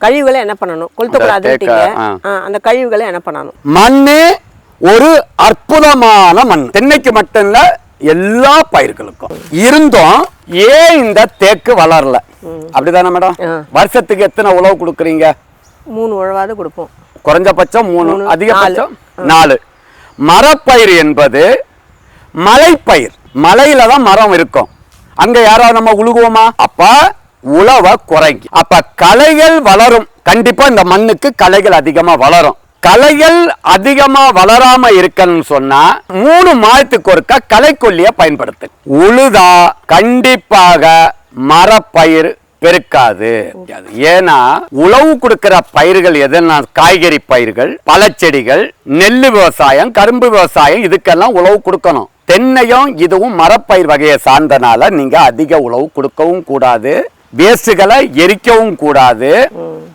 கழிவுகளை என்ன பண்ணணும். ஆ, அந்த கழிவுகளை என்ன பண்ணணும்? மண்ணு ஒரு அற்புதமான மண். தென்னைக்கு மட்டும் இல்ல எல்லா பயிர்களுக்கும். இருந்தும் ஏன் இந்த தேக்கு வளரல? அப்படிதானே மேடம். வருஷத்துக்கு எத்தனை உழவு கொடுக்குறீங்க? மூணு உழவாது கொடுப்போம். குறைஞ்சபட்சம் மூணு மூணு, அதிகபட்சம் நாலு. மரப்பயிர் என்பது மலைப்பயிர். மலையில தான் மரம் இருக்கும். அங்க யாராவது நம்ம உழுகுவோமா? அப்ப உழவை குறைங்க அப்ப களைகள் வளரும். கண்டிப்பா இந்த மண்ணுக்கு களைகள் அதிகமா வளரும். களைகள் அதிகமா வளராம இருக்கணும்னு சொன்னா மூணு மாதத்துக்கு ஒருக்கா கலைக்கொல்லிய பயன்படுத்து. உழுதா கண்டிப்பாக மரப்பயிர் பெருக்காது. ஏன்னா உழவு கொடுக்கிற பயிர்கள் எதுனா காய்கறி பயிர்கள் பழச்செடிகள் நெல் விவசாயம் கரும்பு விவசாயம் இதுக்கெல்லாம் உழவு கொடுக்கணும். தென்னையும் இதுவும் மரப்பயிர் வகையை சார்ந்தனால நீங்க அதிக உழவு கொடுக்கவும் கூடாது. வேஸ்டுகளை எரிக்கவும் கூடாது.